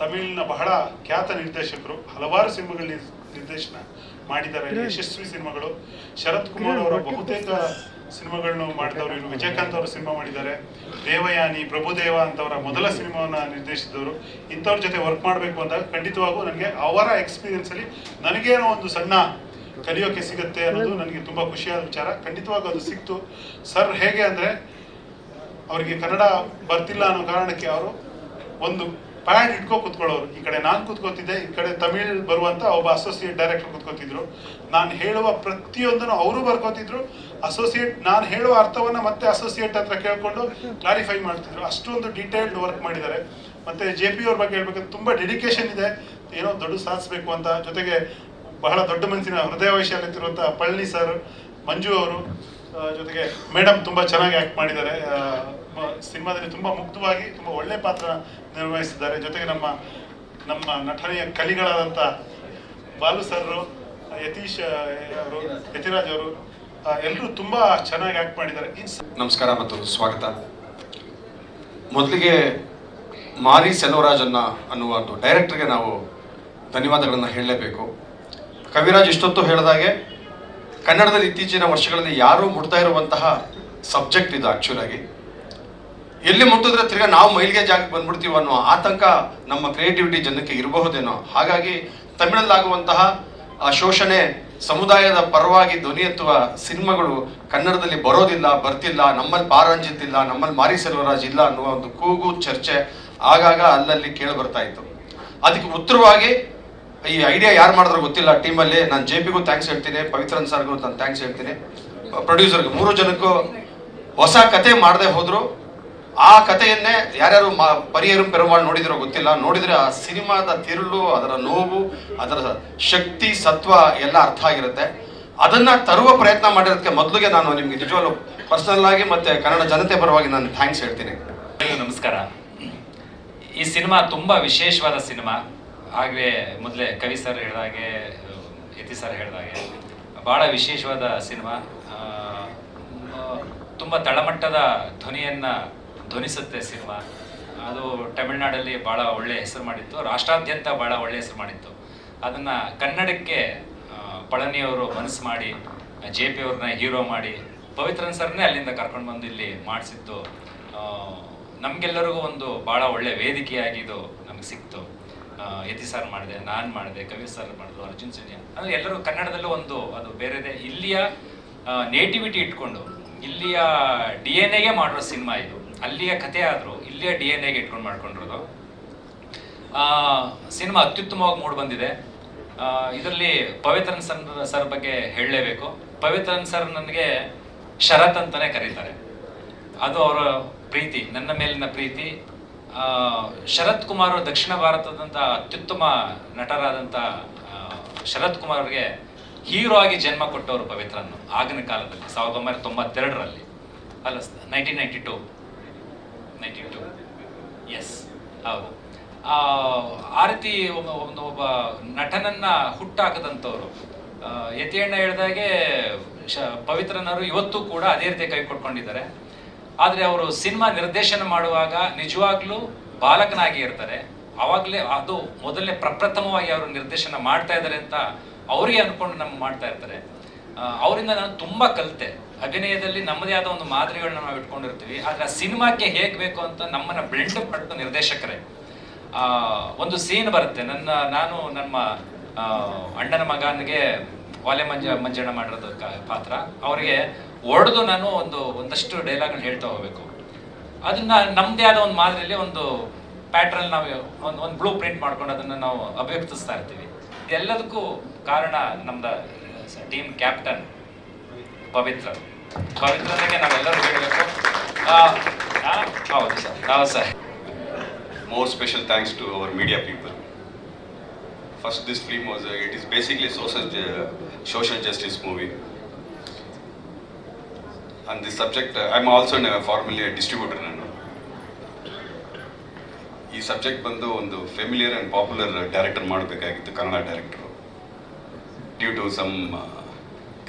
ತಮಿಳಿನ ಬಹಳ ಖ್ಯಾತ ನಿರ್ದೇಶಕರು ಹಲವಾರು ಸಿನಿಮಾಗಳ ನಿರ್ದೇಶನ ಮಾಡಿದ್ದಾರೆ ಯಶಸ್ವಿ ಸಿನಿಮಾಗಳು. ಶರತ್ ಕುಮಾರ್ ಅವರ ಬಹುತೇಕ ಸಿನಿಮಾಗಳನ್ನು ಮಾಡಿದವರು ಇವರು ವಿಜಯಕಾಂತ್ ಅವರು ಸಿನಿಮಾ ಮಾಡಿದ್ದಾರೆ. ದೇವಯಾನಿ ಪ್ರಭುದೇವ ಅಂತವರ ಮೊದಲ ಸಿನಿಮಾವನ್ನು ನಿರ್ದೇಶಿಸಿದವರು. ಇಂಥವ್ರ ಜೊತೆ ವರ್ಕ್ ಮಾಡಬೇಕು ಅಂದಾಗ ಖಂಡಿತವಾಗೂ ನನಗೆ ಅವರ ಎಕ್ಸ್ಪೀರಿಯನ್ಸಲ್ಲಿ ನನಗೇನೋ ಒಂದು ಸಣ್ಣ ಕಲಿಯೋಕೆ ಸಿಗುತ್ತೆ ಅನ್ನೋದು ನನಗೆ ತುಂಬ ಖುಷಿಯಾದ ವಿಚಾರ. ಖಂಡಿತವಾಗೂ ಅದು ಸಿಕ್ತು. ಸರ್ ಹೇಗೆ ಅಂದರೆ ಅವರಿಗೆ ಕನ್ನಡ ಬರ್ತಿಲ್ಲ ಅನ್ನೋ ಕಾರಣಕ್ಕೆ ಅವರು ಒಂದು ಪ್ಯಾಡ್ ಇಟ್ಕೋ ಕುತ್ಕೊಳ್ಳೋರು. ಈ ಕಡೆ ನಾನು ಕುತ್ಕೋತಿದ್ದೆ, ಈ ಕಡೆ ತಮಿಳ್ ಬರುವಂತ ಒಬ್ಬ ಅಸೋಸಿಯೇಟ್ ಡೈರೆಕ್ಟರ್ ಕುತ್ಕೋತಿದ್ರು. ನಾನು ಹೇಳುವ ಪ್ರತಿಯೊಂದನ್ನು ಅವರು ಬರ್ಕೋತಿದ್ರು. ಅಸೋಸಿಯೇಟ್ ನಾನು ಹೇಳುವ ಅರ್ಥವನ್ನ ಮತ್ತೆ ಅಸೋಸಿಯೇಟ್ ಹತ್ರ ಕೇಳ್ಕೊಂಡು ಕ್ಲಾರಿಫೈ ಮಾಡ್ತಿದ್ರು. ಅಷ್ಟೊಂದು ಡೀಟೇಲ್ಡ್ ವರ್ಕ್ ಮಾಡಿದ್ದಾರೆ. ಮತ್ತೆ ಜೆ ಪಿ ಅವ್ರ ಬಗ್ಗೆ ಹೇಳ್ಬೇಕಂದ್ರೆ ತುಂಬಾ ಡೆಡಿಕೇಶನ್ ಇದೆ. ಏನೋ ದೊಡ್ಡ ಸಾಧಿಸ್ಬೇಕು ಅಂತ. ಜೊತೆಗೆ ಬಹಳ ದೊಡ್ಡ ಮನಸ್ಸಿನ ಹೃದಯ ವೈಶಾಲ್ಯತಿರುವಂತಹ ಪಳ್ಳಿ ಸರ್ ಮಂಜು ಅವರು. ಜೊತೆಗೆ ಮೇಡಮ್ ತುಂಬಾ ಚೆನ್ನಾಗಿ ಆಕ್ಟ್ ಮಾಡಿದ್ದಾರೆ. ಸಿನಿಮಾದಲ್ಲಿ ತುಂಬಾ ಮುಕ್ತವಾಗಿ ತುಂಬಾ ಒಳ್ಳೆ ಪಾತ್ರ ನಿರ್ವಹಿಸಿದ್ದಾರೆ. ಜೊತೆಗೆ ನಮ್ಮ ನಮ್ಮ ನಟನೆಯ ಕಲಿಗಳಾದಂಥ ಬಾಲು ಸರ್ ಯತೀಶ್ ಅವರು, ಯತಿರಾಜ್ ಅವರು ಎಲ್ಲರೂ ತುಂಬಾ ಚೆನ್ನಾಗಿ ಆಕ್ಟ್ ಮಾಡಿದ್ದಾರೆ. ನಮಸ್ಕಾರ ಮತ್ತು ಸ್ವಾಗತ. ಮೊದಲಿಗೆ ಮಾರಿ ಸೆಲ್ವರಾಜನ್ನ ಅನ್ನುವ ಒಂದು ಡೈರೆಕ್ಟರ್ಗೆ ನಾವು ಧನ್ಯವಾದಗಳನ್ನು ಹೇಳಲೇಬೇಕು. ಕವಿರಾಜ್ ಇಷ್ಟೊತ್ತು ಹೇಳಿದಾಗೆ ಕನ್ನಡದಲ್ಲಿ ಇತ್ತೀಚಿನ ವರ್ಷಗಳಲ್ಲಿ ಯಾರೂ ಮುಟ್ತಾ ಇರುವಂತಹ ಸಬ್ಜೆಕ್ಟ್ ಇದು ಆ್ಯಕ್ಚುಲಾಗಿ ಎಲ್ಲಿ ಮುಟ್ಟಿದ್ರೆ ತಿರ್ಗಾ ನಾವು ಮೈಲಿಗೆ ಜಾಗಕ್ಕೆ ಬಂದ್ಬಿಡ್ತೀವಿ ಅನ್ನೋ ಆತಂಕ ನಮ್ಮ ಕ್ರಿಯೇಟಿವಿಟಿ ಜನಕ್ಕೆ ಇರಬಹುದೇನೋ. ಹಾಗಾಗಿ ತಮಿಳಲ್ಲಾಗುವಂತಹ ಶೋಷಣೆ ಸಮುದಾಯದ ಪರವಾಗಿ ಧ್ವನಿ ಎತ್ತುವ ಸಿನಿಮಾಗಳು ಕನ್ನಡದಲ್ಲಿ ಬರೋದಿಲ್ಲ, ಬರ್ತಿಲ್ಲ, ನಮ್ಮಲ್ಲಿ ಪಾರಂಜಿತ್ ಇಲ್ಲ ನಮ್ಮಲ್ಲಿ ಮಾರಿ ಸೆಲ್ವರಾಜ್ ಇಲ್ಲ ಅನ್ನುವ ಒಂದು ಕೂಗು ಚರ್ಚೆ ಆಗಾಗ ಅಲ್ಲಲ್ಲಿ ಕೇಳಿ ಬರ್ತಾ ಇತ್ತು. ಅದಕ್ಕೆ ಉತ್ತರವಾಗಿ ಈ ಐಡಿಯಾ ಯಾರು ಮಾಡಿದ್ರು ಗೊತ್ತಿಲ್ಲ. ಟೀಮಲ್ಲಿ ನಾನು ಜೆ ಪಿಗೂ ಥ್ಯಾಂಕ್ಸ್ ಹೇಳ್ತೀನಿ, ಪವಿತ್ರನ್ ಸರ್ಗೂ ನಾನು ಥ್ಯಾಂಕ್ಸ್ ಹೇಳ್ತೀನಿ. ಪ್ರೊಡ್ಯೂಸರ್ಗೆ ಮೂರು ಜನಕ್ಕೂ ಹೊಸ ಕತೆ ಮಾಡದೆ ಹೋದ್ರು. ಆ ಕಥೆಯನ್ನೇ ಯಾರ್ಯಾರು ಮಾ, ಪರಿಯರು ಪೆರುಮಾಳ್ ನೋಡಿದಿರೋ ಗೊತ್ತಿಲ್ಲ. ನೋಡಿದ್ರೆ ಆ ಸಿನಿಮಾದ ತಿರುಳು, ಅದರ ನೋವು, ಅದರ ಶಕ್ತಿ, ಸತ್ವ ಎಲ್ಲ ಅರ್ಥ ಆಗಿರುತ್ತೆ. ಅದನ್ನ ತರುವ ಪ್ರಯತ್ನ ಮಾಡಿರೋದಕ್ಕೆ ಮೊದಲಿಗೆ ನಾನು ನಿಮಗೆ ನಿಜವಾಗ್ಲೂ ಪರ್ಸನಲ್ ಆಗಿ ಮತ್ತೆ ಕನ್ನಡ ಜನತೆ ಪರವಾಗಿ ನಾನು ಥ್ಯಾಂಕ್ಸ್ ಹೇಳ್ತೀನಿ. ನಮಸ್ಕಾರ. ಈ ಸಿನಿಮಾ ತುಂಬ ವಿಶೇಷವಾದ ಸಿನಿಮಾ. ಆಗಲೇ ಮೊದಲೇ ಕವಿ ಸರ್ ಹೇಳಿದಾಗೆ, ಯತಿ ಸರ್ ಹೇಳಿದಾಗೆ ಭಾಳ ವಿಶೇಷವಾದ ಸಿನಿಮಾ. ತುಂಬ ತಳಮಟ್ಟದ ಧ್ವನಿಯನ್ನು ಧ್ವನಿಸುತ್ತೆ ಸಿನಿಮಾ. ಅದು ತಮಿಳ್ನಾಡಲ್ಲಿ ಭಾಳ ಒಳ್ಳೆ ಹೆಸರು ಮಾಡಿತ್ತು, ರಾಷ್ಟ್ರಾದ್ಯಂತ ಭಾಳ ಒಳ್ಳೆ ಹೆಸರು ಮಾಡಿತ್ತು. ಅದನ್ನು ಕನ್ನಡಕ್ಕೆ ಪಳನಿಯವರು ಮನಸ್ಸು ಮಾಡಿ, ಜೆ ಪಿ ಅವ್ರನ್ನ ಹೀರೋ ಮಾಡಿ, ಪವಿತ್ರನ್ ಸರ್ನೇ ಅಲ್ಲಿಂದ ಕರ್ಕೊಂಡು ಬಂದು ಇಲ್ಲಿ ಮಾಡಿಸಿದ್ದು. ನಮಗೆಲ್ಲರಿಗೂ ಒಂದು ಭಾಳ ಒಳ್ಳೆ ವೇದಿಕೆಯಾಗಿ ಇದು ನಮಗೆ ಸಿಕ್ತು. ಯತಿ ಸರ್ ಮಾಡಿದೆ, ನಾನು ಮಾಡಿದೆ, ಕವಿ ಸರ್ ಮಾಡಿದ್ರು, ಅರ್ಜುನ್ ಸಿನ್ಯಾ ಅಂದರೆ ಎಲ್ಲರೂ ಕನ್ನಡದಲ್ಲೂ ಒಂದು ಅದು ಬೇರೆದೇ. ಇಲ್ಲಿಯ ನೇಟಿವಿಟಿ ಇಟ್ಕೊಂಡು, ಇಲ್ಲಿಯ ಡಿ ಎನ್ ಎಗೆ ಮಾಡಿರೋ ಸಿನಿಮಾ ಇದು. ಅಲ್ಲಿಯ ಕಥೆ ಆದರೂ, ಇಲ್ಲಿಯ ಡಿ ಎನ್ ಎಗೆ ಇಟ್ಕೊಂಡು ಮಾಡ್ಕೊಂಡಿರೋದು. ಸಿನಿಮಾ ಅತ್ಯುತ್ತಮವಾಗಿ ಮೂಡ್ ಬಂದಿದೆ. ಇದರಲ್ಲಿ ಪವಿತ್ರನ್ ಸರ್ ಸರ್ ಬಗ್ಗೆ ಹೇಳಲೇಬೇಕು. ಪವಿತ್ರನ್ ಸರ್ ನನಗೆ ಶರತ್ ಅಂತಾನೆ ಕರೀತಾರೆ. ಅದು ಅವರ ಪ್ರೀತಿ, ನನ್ನ ಮೇಲಿನ ಪ್ರೀತಿ ಶರತ್ ಕುಮಾರ್ ದಕ್ಷಿಣ ಭಾರತದಂತ ಅತ್ಯುತ್ತಮ ನಟರಾದಂಥ ಶರತ್ ಕುಮಾರ್ ಅವರಿಗೆ ಹೀರೋ ಆಗಿ ಜನ್ಮ ಕೊಟ್ಟವರು ಪವಿತ್ರನ್ನು ಆಗಿನ ಕಾಲದಲ್ಲಿ ಸಾವಿರದ ಒಂಬೈನೂರ ತೊಂಬತ್ತೆರಡರಲ್ಲಿ. ಅಲ್ಲ nineteen ninety two. Ninety two. Yes ಹೌದು. ಆ, ರೀತಿ ಒಬ್ಬ ಒಂದು ಒಬ್ಬ ನಟನನ್ನ ಹುಟ್ಟಾಕದಂಥವ್ರು. ಯತಿಯಣ್ಣ ಹೇಳಿದಾಗೆ ಶ ಪವಿತ್ರನವರು ಇವತ್ತು ಕೂಡ ಅದೇ ರೀತಿ ಕೈ ಕೊಟ್ಕೊಂಡಿದ್ದಾರೆ. ಆದರೆ ಅವರು ಸಿನಿಮಾ ನಿರ್ದೇಶನ ಮಾಡುವಾಗ ನಿಜವಾಗ್ಲೂ ಬಾಲಕನಾಗಿ ಇರ್ತಾರೆ. ಆವಾಗಲೇ ಅದು ಮೊದಲನೇ ಪ್ರಪ್ರಥಮವಾಗಿ ಅವರು ನಿರ್ದೇಶನ ಮಾಡ್ತಾ ಇದ್ದಾರೆ ಅಂತ ಅವರಿಗೆ ಅನ್ಕೊಂಡು ನಮ್ಗೆ ಮಾಡ್ತಾ ಇರ್ತಾರೆ. ಅವರಿಂದ ನಾನು ತುಂಬ ಕಲಿತೆ. ಅಭಿನಯದಲ್ಲಿ ನಮ್ಮದೇ ಆದ ಒಂದು ಮಾದರಿಗಳನ್ನ ನಾವು ಇಟ್ಕೊಂಡಿರ್ತೀವಿ. ಆದರೆ ಆ ಸಿನಿಮಾಕ್ಕೆ ಹೇಗೆ ಬೇಕು ಅಂತ ನಮ್ಮನ್ನು ಬ್ಲೆಂಡ್ ಮಾಡಿದ ನಿರ್ದೇಶಕರೇ. ಒಂದು ಸೀನ್ ಬರುತ್ತೆ. ನನ್ನ, ನಾನು, ನಮ್ಮ ಅಣ್ಣನ ಮಗನಿಗೆ ವಾಲೆ ಮಂಜ, ಮಂಜಣ್ಣ ಮಾಡಿರೋದು ಕ- ಪಾತ್ರ. ಅವರಿಗೆ ಹೊಡೆದು ನಾನು ಒಂದು ಒಂದಷ್ಟು ಡೈಲಾಗ್ನ ಹೇಳ್ತಾ ಹೋಗ್ಬೇಕು. ಅದನ್ನ ನಮ್ಮದೇ ಆದ ಒಂದು ಮಾದರಿಯಲ್ಲಿ ಒಂದು ಪ್ಯಾಟ್ರನ್ ನಾವು ಒಂದು ಒಂದು ಬ್ಲೂ ಪ್ರಿಂಟ್ ಮಾಡ್ಕೊಂಡು ಅದನ್ನು ನಾವು ಅಭಿವ್ಯಕ್ತಿಸ್ತಾ ಇರ್ತೀವಿ. ಎಲ್ಲದಕ್ಕೂ ಕಾರಣ ನಮ್ದು ಟೀಮ್ ಕ್ಯಾಪ್ಟನ್ ಪವಿತ್ರ. ಪವಿತ್ರನಿಗೆ ನಾವೆಲ್ಲರೂ ಹೇಳಬೇಕು. ಹೌದು ಸರ್. ಹೌದು sir. More special thanks to our media people first this film was it it basically social social justice social And this subject, uh, I'm also formally a distributor ನಾನು ಈ subject ಬಂದು ಒಂದು familiar and popular director ಮಾಡಬೇಕಾಗಿತ್ತು Kannada director due to some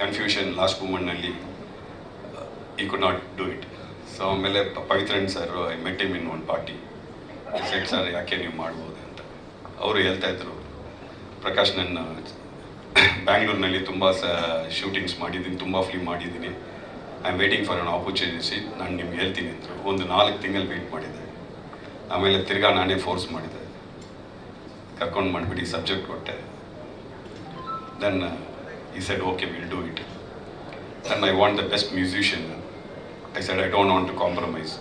confusion last ಮೂಮೆಂಟ್ನಲ್ಲಿ ಈ could not do it so ಆಮೇಲೆ Pavithran sir I met him in one party set sir ಯಾಕೆ ನೀವು ಮಾಡ್ಬೋದು? ಅಂತ. ಅವರು ಹೇಳ್ತಾ ಇದ್ರು ಪ್ರಕಾಶ್ ನನ್ನ ಬ್ಯಾಂಗ್ಳೂರಿನಲ್ಲಿ ತುಂಬ ಸ ಶೂಟಿಂಗ್ಸ್ ಮಾಡಿದ್ದೀನಿ ತುಂಬ ಫಿಲ್ಮ್ ಮಾಡಿದ್ದೀನಿ. I am waiting for an opportunity ನಾನು ನಿಮ್ಗೆ ಹೇಳ್ತೀನಿ ಅಂದರು. ಒಂದು ನಾಲ್ಕು ತಿಂಗಳು ವೆಯ್ಟ್ ಮಾಡಿದೆ. ಆಮೇಲೆ ತಿರ್ಗಾ ನಾನೇ ಫೋರ್ಸ್ ಮಾಡಿದೆ. ಕರ್ಕೊಂಡು ಮಾಡಿಬಿಟ್ಟು ಸಬ್ಜೆಕ್ಟ್ ಕೊಟ್ಟೆ. Then he said okay will do it then I want the best musician I said I don't want to compromise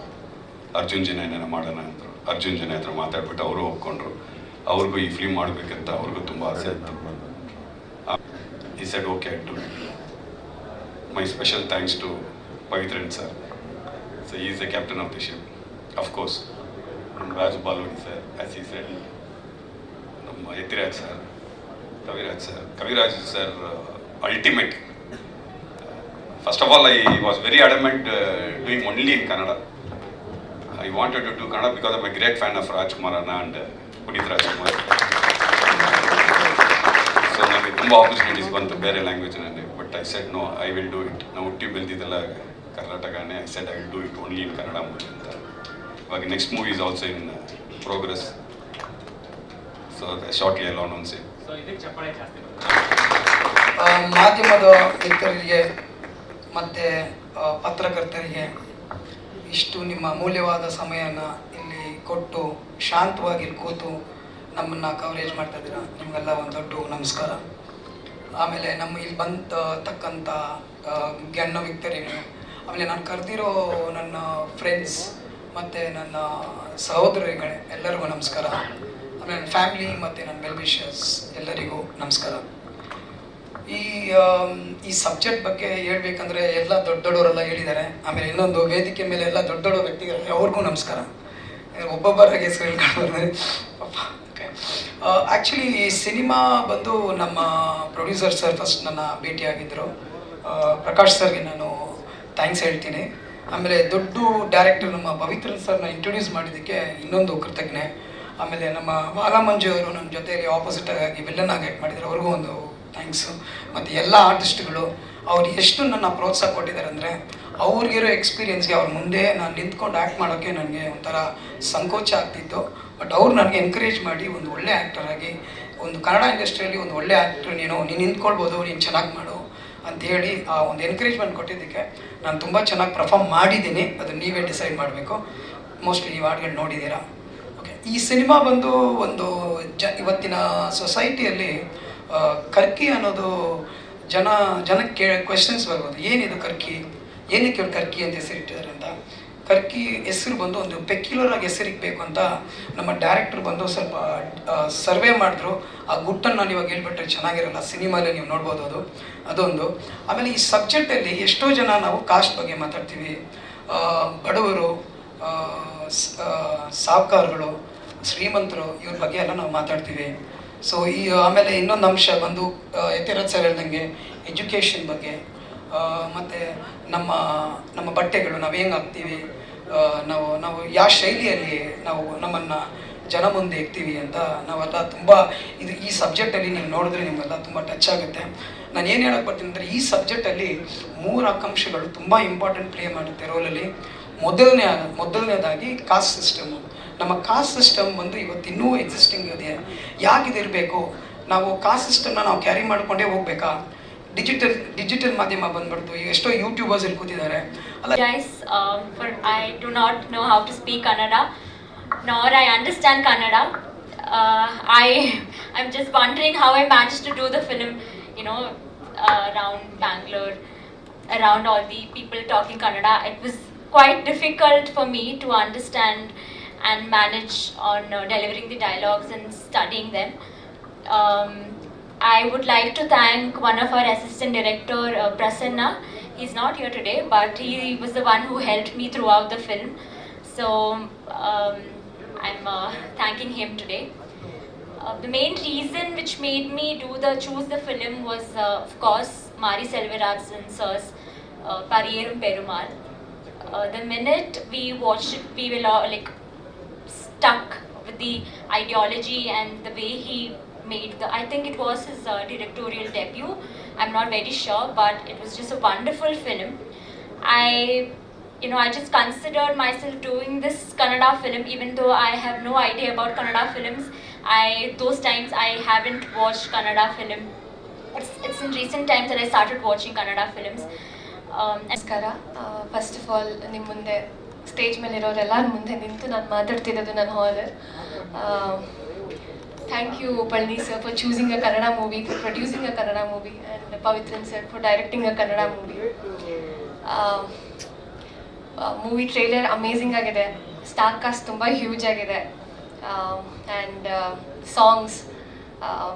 Arjun Janya ಮಾಡೋಣ ಅಂದರು. ಅರ್ಜುನ್ ಜನ ಹತ್ರ ಮಾತಾಡ್ಬಿಟ್ಟು ಅವರು ಒಪ್ಕೊಂಡ್ರು ಅವ್ರಿಗೂ ಈ ಫಿಲ್ಮ್ ಮಾಡಬೇಕಂತ ಅವ್ರಿಗೂ ತುಂಬ ಆಸೆ ಇತ್ತು. He said okay to my special thanks to Pavithran sir so is the captain of the ship of course ನಮ್ಮ Raj Balodi sir as he said ನಮ್ಮ Yathiraj sir Kaviraj sir Kaviraj sir ultimate first of all I was very adamant doing only in Kannada I wanted to do Kannada because I'm a great fan of Rajkumar ಅಣ್ಣ and Puneeth Rajkumar so ನನಗೆ ತುಂಬ opportunities ಬಂತು ಬೇರೆ ಲ್ಯಾಂಗ್ವೇಜ್ನಲ್ಲಿ but I said no I will do it ನಾವು ಹುಟ್ಟಿ ಬೆಳೆದಿದ್ದೆಲ್ಲ ಕರ್ನಾಟಕನೇ I said I will do it only in Kannada movie ಅಂತ ಇವಾಗ next movie is also in progress so shortly ಎಲ್ಲ ಅನೌನ್ಸ್ ಮಾಧ್ಯಮದ ಮಿತ್ರರಿಗೆ ಮತ್ತು ಪತ್ರಕರ್ತರಿಗೆ ಇಷ್ಟು ನಿಮ್ಮ ಅಮೂಲ್ಯವಾದ ಸಮಯನ ಇಲ್ಲಿ ಕೊಟ್ಟು ಶಾಂತವಾಗಿ ಕೂತು ನಮ್ಮನ್ನು ಕವರೇಜ್ ಮಾಡ್ತಾ ಇದ್ದೀರಾ? ನಿಮಗೆಲ್ಲ ಒಂದು ದೊಡ್ಡ ನಮಸ್ಕಾರ. ಆಮೇಲೆ ನಮ್ಮ ಇಲ್ಲಿ ಬಂತ ತಕ್ಕಂಥ ಗಣ್ಣ ಗಣ್ಯ ಆಮೇಲೆ ನಾನು ಕರೆದಿರೋ ನನ್ನ ಫ್ರೆಂಡ್ಸ್ ಮತ್ತು ನನ್ನ ಸಹೋದರಿಗಳೇ ಎಲ್ಲರಿಗೂ ನಮಸ್ಕಾರ. ಆಮೇಲೆ ನನ್ನ ಫ್ಯಾಮಿಲಿ ಮತ್ತು ನನ್ನ ವೆಲ್ವಿಷಸ್ ಎಲ್ಲರಿಗೂ ನಮಸ್ಕಾರ. ಈ ಈ ಸಬ್ಜೆಕ್ಟ್ ಬಗ್ಗೆ ಹೇಳ್ಬೇಕಂದ್ರೆ ಎಲ್ಲ ದೊಡ್ಡ ದೊಡ್ಡವರೆಲ್ಲ ಹೇಳಿದ್ದಾರೆ. ಆಮೇಲೆ ಇನ್ನೊಂದು ವೇದಿಕೆ ಮೇಲೆ ಎಲ್ಲ ದೊಡ್ಡ ದೊಡ್ಡ ವ್ಯಕ್ತಿಗಳು, ಅವ್ರಿಗೂ ನಮಸ್ಕಾರ. ಒಬ್ಬೊಬ್ಬರಾಗಿ ಹೆಸರು ಹೇಳ್ಕೊಂಡ್ರೆ ಆ್ಯಕ್ಚುಲಿ ಈ ಸಿನಿಮಾ ಬಂದು ನಮ್ಮ ಪ್ರೊಡ್ಯೂಸರ್ ಸರ್ ಫಸ್ಟ್ ನನ್ನ ಭೇಟಿಯಾಗಿದ್ದರು ಪ್ರಕಾಶ್ ಸರ್ಗೆ ನಾನು ಥ್ಯಾಂಕ್ಸ್ ಹೇಳ್ತೀನಿ. ಆಮೇಲೆ ದೊಡ್ಡ ಡೈರೆಕ್ಟರ್ ನಮ್ಮ ಪವಿತ್ರ ಸರ್ನ ಇಂಟ್ರೊಡ್ಯೂಸ್ ಮಾಡಿದ್ದಕ್ಕೆ ಇನ್ನೊಂದು ಕೃತಜ್ಞೆ. ಆಮೇಲೆ ನಮ್ಮ ಬಾಲಮಂಜು ಅವರು ನಮ್ಮ ಜೊತೆಯಲ್ಲಿ ಆಪೋಸಿಟ್ ಆಗಿ ವಿಲ್ಲನ್ ಆಗಿ ಆ್ಯಕ್ಟ್ ಮಾಡಿದ್ದಾರೆ ಅವ್ರಿಗೂ ಒಂದು ಥ್ಯಾಂಕ್ಸು ಮತ್ತು ಎಲ್ಲ ಆರ್ಟಿಸ್ಟ್ಗಳು ಅವ್ರು ಎಷ್ಟು ನನ್ನ ಪ್ರೋತ್ಸಾಹ ಕೊಟ್ಟಿದ್ದಾರೆ ಅಂದರೆ ಅವ್ರಿಗಿರೋ ಎಕ್ಸ್ಪೀರಿಯೆನ್ಸ್ಗೆ ಅವ್ರ ಮುಂದೆ ನಾನು ನಿಂತ್ಕೊಂಡು ಆ್ಯಕ್ಟ್ ಮಾಡೋಕ್ಕೆ ನನಗೆ ಒಂಥರ ಸಂಕೋಚ ಆಗ್ತಿತ್ತು. ಬಟ್ ಅವ್ರು ನನಗೆ ಎನ್ಕರೇಜ್ ಮಾಡಿ ಒಂದು ಒಳ್ಳೆ ಆ್ಯಕ್ಟರ್ ಆಗಿ, ಒಂದು ಕನ್ನಡ ಇಂಡಸ್ಟ್ರಿಯಲ್ಲಿ ಒಂದು ಒಳ್ಳೆ ಆ್ಯಕ್ಟರ್ ನೀನು ನೀನು ನಿಂತ್ಕೊಳ್ಬೋದು, ನೀನು ಚೆನ್ನಾಗಿ ಮಾಡು ಅಂಥೇಳಿ ಆ ಒಂದು ಎನ್ಕರೇಜ್ಮೆಂಟ್ ಕೊಟ್ಟಿದ್ದಕ್ಕೆ ನಾನು ತುಂಬ ಚೆನ್ನಾಗಿ ಪರ್ಫಾರ್ಮ್ ಮಾಡಿದ್ದೀನಿ. ಅದು ನೀವೇ ಡಿಸೈಡ್ ಮಾಡಬೇಕು. ಮೋಸ್ಟ್ಲಿ ನೀವು ಹಾಡುಗಳು ನೋಡಿದ್ದೀರಾ. ಓಕೆ ಈ ಸಿನಿಮಾ ಬಂದು ಒಂದು ಜ, ಇವತ್ತಿನ ಸೊಸೈಟಿಯಲ್ಲಿ ಕರ್ಕಿ ಅನ್ನೋದು ಜನ, ಜನಕ್ಕೆ ಕ್ವೆಶನ್ಸ್ ಬರ್ಬೋದು. ಏನಿದು ಕರ್ಕಿ? ಏನಕ್ಕೆ ಕರ್ಕಿ ಅಂತ ಹೆಸರಿಟ್ಟಿದ್ದಾರೆ ಅಂತ? ಕರ್ಕಿ ಹೆಸರು ಬಂದು ಒಂದು ಪೆಕ್ಯುಲರ್ ಆಗಿ ಹೆಸರಿಗಬೇಕು ಅಂತ ನಮ್ಮ ಡೈರೆಕ್ಟರ್ ಬಂದು ಸ್ವಲ್ಪ ಸರ್ವೆ ಮಾಡಿದ್ರು. ಆ ಗುಟ್ಟನ್ನು ನಾನು ಇವಾಗ ಹೇಳ್ಬಿಟ್ರೆ ಚೆನ್ನಾಗಿರಲ್ಲ, ಸಿನಿಮಾಲೇ ನೀವು ನೋಡ್ಬೋದು ಅದು. ಅದೊಂದು. ಆಮೇಲೆ ಈ ಸಬ್ಜೆಕ್ಟಲ್ಲಿ ಎಷ್ಟೋ ಜನ ನಾವು ಕಾಸ್ಟ್ ಬಗ್ಗೆ ಮಾತಾಡ್ತೀವಿ. ಬಡವರು ಸಾಹುಕಾರಗಳು ಶ್ರೀಮಂತರು, ಇವ್ರ ಬಗ್ಗೆ ಎಲ್ಲ ನಾವು ಮಾತಾಡ್ತೀವಿ. ಸೊ ಈ, ಆಮೇಲೆ ಇನ್ನೊಂದು ಅಂಶ ಬಂದು ಯತಿರಾಜ್ ಸರ್ ಹೇಳ್ದಂಗೆ ಎಜುಕೇಷನ್ ಬಗ್ಗೆ. ಮತ್ತು ನಮ್ಮ ನಮ್ಮ ಬಟ್ಟೆಗಳು ನಾವು ಹೆಂಗೆ ಹಾಕ್ತೀವಿ? ನಾವು ನಾವು ಯಾವ ಶೈಲಿಯಲ್ಲಿ ನಾವು ನಮ್ಮನ್ನು ಜನ ಮುಂದೆ ಇರ್ತೀವಿ ಅಂತ ನಾವೆಲ್ಲ ತುಂಬ ಇದು ಈ ಸಬ್ಜೆಕ್ಟಲ್ಲಿ ನೀವು ನೋಡಿದ್ರೆ ನಿಮಗೆಲ್ಲ ತುಂಬ ಟಚ್ ಆಗುತ್ತೆ. ನಾನು ಏನು ಹೇಳಕ್ಕೆ ಬರ್ತೀನಿ ಅಂದರೆ ಈ ಸಬ್ಜೆಕ್ಟಲ್ಲಿ ಮೂರು ಆಕಾಂಕ್ಷೆಗಳು ತುಂಬ ಇಂಪಾರ್ಟೆಂಟ್ ಪ್ಲೇ ಮಾಡುತ್ತೆ ರೋಲಲ್ಲಿ ಮೊದಲನೇ ಮೊದಲನೇದಾಗಿ ಕಾಸ್ಟ್ ಸಿಸ್ಟಮು ನಮ್ಮ ಕಾಸ್ಟ್ ಸಿಸ್ಟಮ್ ಬಂದು ಇವತ್ತು ಇನ್ನೂ ಎಕ್ಸಿಸ್ಟಿಂಗ್ ಇದೆ. ಯಾಕಿದಿರಬೇಕು? ನಾವು ಕಾಸ್ಟ್ ಸಿಸ್ಟಮ್ನ ನಾವು ಕ್ಯಾರಿ ಮಾಡಿಕೊಂಡೇ ಹೋಗ್ಬೇಕಾ? ಡಿಜಿಟಲ್ ಡಿಜಿಟಲ್ ಮಾಧ್ಯಮ ಬಂದ್ಬಿಡ್ತು. ಎಷ್ಟೋ ಯೂಟ್ಯೂಬರ್ಸ್ ಇಲ್ಲಿ ಕೂತಿದ್ದಾರೆ. Guys, um, for I do not know how to speak Kannada, nor I understand Kannada. Uh, I I'm just wondering how I managed to do the film, you know, uh, around Bangalore, around all the people talking Kannada. It was quite difficult for me to understand and manage on uh, delivering the dialogues and studying them. Um, I would like to thank one of our assistant director, uh, Prasanna. He's not here today, but he was the one who helped me throughout the film. So um, I'm uh, thanking him today. Uh, the main reason which made me do the choose the film was, uh, of course, Mari Selvaraj and Sir's uh, Perumal. Uh, the minute we watched it, we were all like stuck with the ideology and the way he made the i think it was his uh, directorial debut i'm not very sure but it was just a wonderful film i you know i just considered myself doing this kannada film even though i have no idea about kannada films I those times I haven't watched Kannada film. It's, it's in recent times that I started watching Kannada films. Um, and ನಮಸ್ಕಾರ first of all ನಿಮ್ಮ ಮುಂದೆ stage ಮೇಲೆ ಇರೋರೆಲ್ಲರ ಮುಂದೆ ನಿಂತು ನಾನು ಮಾತಾಡ್ತಿರೋದು ನನ್ನ honour you Palani sir for choosing a Kannada movie for producing a Kannada movie and Pavithran sir for directing a Kannada movie movie trailer amazing ಆಗಿದೆ. ಸ್ಟಾರ್ ಕಾಸ್ಟ್ ತುಂಬ ಹ್ಯೂಜ್ ಆಗಿದೆ. ಆ್ಯಂಡ್ ಸಾಂಗ್ಸ್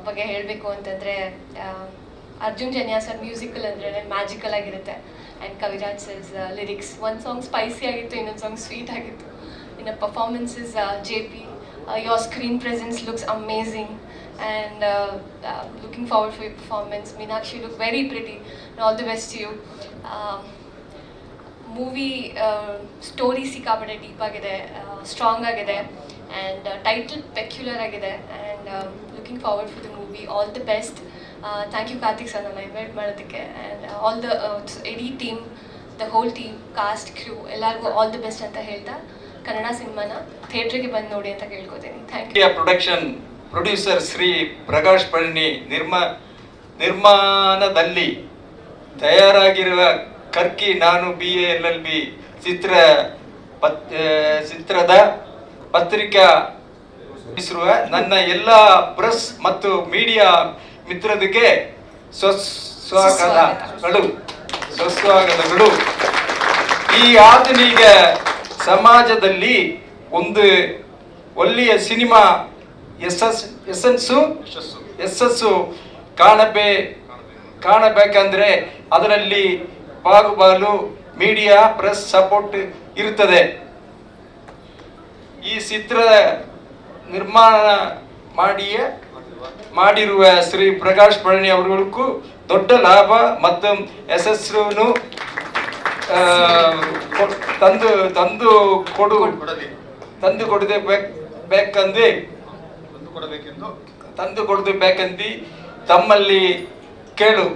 ಬಗ್ಗೆ ಹೇಳಬೇಕು ಅಂತಂದರೆ ಅರ್ಜುನ್ ಜನ್ಯಾ ಸರ್ ಮ್ಯೂಸಿಕಲ್ ಅಂದ್ರೆ magical ಆಗಿರುತ್ತೆ. And Kaviraj sir's lyrics ಒಂದು song spicy ಆಗಿತ್ತು, ಇನ್ನೊಂದು ಸಾಂಗ್ ಸ್ವೀಟ್ ಆಗಿತ್ತು. ಇನ್ನು performances J P your screen presence looks amazing and looking forward for your performance Meenakshi look very pretty all the best you movie story ಸಿಕ್ಕಾಪಟ್ಟೆ deep ಆಗಿದೆ strong ಆಗಿದೆ and title peculiar ಆಗಿದೆ and looking forward for the movie all the best thank you Karthik sir ನನ್ನ invite ಮಾಡೋದಕ್ಕೆ and all the AD team the whole team cast crew ಎಲ್ಲರಿಗೂ all the best ಅಂತ ಹೇಳ್ತಾ ಕನ್ನಡ ಸಿನಿಮಾನ ಥಿಯೇಟ್ರಿಗೆ ಬಂದು ನೋಡಿ ಅಂತ ಕೇಳ್ಕೊತೀನಿ. Thank you production producer Shri Prakash Palli ನಿರ್ಮ ನಿರ್ಮಾಣದಲ್ಲಿ ತಯಾರಾಗಿರುವ ಕರ್ಕಿ ನಾನು B A L L B ಚಿತ್ರ ಪತ್ ಚಿತ್ರದ ಪತ್ರಿಕಾ ನನ್ನ ಎಲ್ಲ ಪ್ರೆಸ್ ಮತ್ತು ಮೀಡಿಯಾ ಮಿತ್ರರಿಗೆ ಸ್ವಸ್ವಾಗತಗಳು ಸ್ವಸ್ವಾಗತಗಳು ಈ ಆಧುನಿಕ ಸಮಾಜದಲ್ಲಿ ಒಂದು ಒಳ್ಳೆಯ ಸಿನಿಮಾ ಯಶಸ್ ಯಶಸ್ಸು ಯಶಸ್ಸು. ಕಾಣಬೇ ಕಾಣಬೇಕಂದ್ರೆ ಅದರಲ್ಲಿ ಬಾಗುಬಾಲು ಮೀಡಿಯಾ ಪ್ರೆಸ್ ಸಪೋರ್ಟ್ ಇರುತ್ತದೆ. ಈ ಚಿತ್ರ ನಿರ್ಮಾಣ ಮಾಡಿಯ ಮಾಡಿರುವ ಶ್ರೀ ಪ್ರಕಾಶ್ ಪಳನಿ ಅವರುಗಳಿಗೂ ದೊಡ್ಡ ಲಾಭ ಮತ್ತು ಯಶಸ್ಸನ್ನು ತಂದು ತಂದು ಕೊಡು. ತಂದು ಕೊಡದೆ ಬೇಕಂದಿ. ಕೊಡಬೇಕೆಂದು. ತಂದು ಕೊಡದೆ ಬೇಕಂದಿ ತಮ್ಮಲ್ಲಿ ಕೇಳು.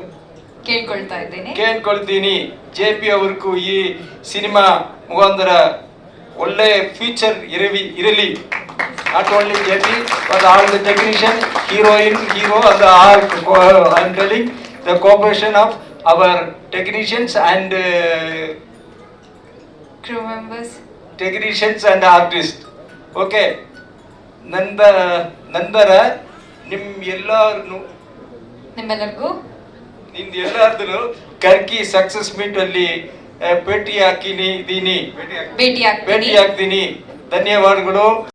ಕೇಳ್ಕೊಳ್ತಾ ಇದ್ದೇನೆ. ಕೇಳ್ಕೊಳ್ತೀನಿ. ಜೆ ಪಿ ಅವ್ರಿಗೂ ಈ ಸಿನಿಮಾ ಮುಖಾಂತರ ಒಳ್ಳೆ ಫ್ಯೂಚರ್ ಇರವಿ ಇರಲಿ. Not only J P but all the technician heroine hero ಅದು all I am telling the cooperation of our technicians and crew members technicians and artist okay ನಂದ ನಂತರ ನಿಮ್ಮ ಎಲ್ಲಾರು ನಿಮ್ಮೆಲ್ಲರಿಗೂ? ನಿಂದು ಎಲ್ಲಾರ್ದು ಕರ್ಕಿ ಸಕ್ಸಸ್ ಮೀಟ್ ಅಲ್ಲಿ ಆ, ಭೇಟಿ ಹಾಕಿನಿ ಇದೀನಿ. ಭೇಟಿ ಭೇಟಿ ಆಗ್ತೀನಿ ಧನ್ಯವಾದಗಳು.